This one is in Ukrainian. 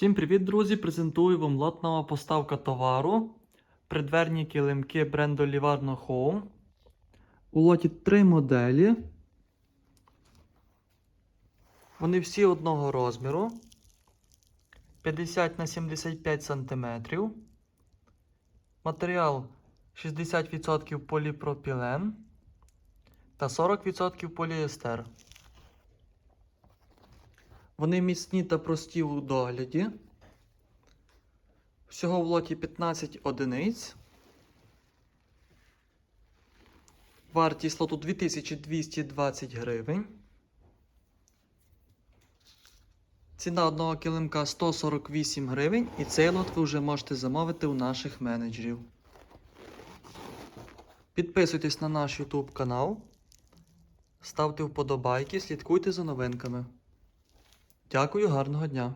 Всім привіт, друзі! Презентую вам лотнова поставка товару. Придверні килимки бренду Livarno Home. У лоті три моделі. Вони всі одного розміру. 50 на 75 см. Матеріал 60% поліпропілен та 40% поліестер. Вони міцні та прості у догляді. Всього в лоті 15 одиниць. Вартість лоту 2220 гривень. Ціна одного килимка 148 гривень, і цей лот ви вже можете замовити у наших менеджерів. Підписуйтесь на наш YouTube канал, ставте вподобайки, слідкуйте за новинками. Дякую, гарного дня!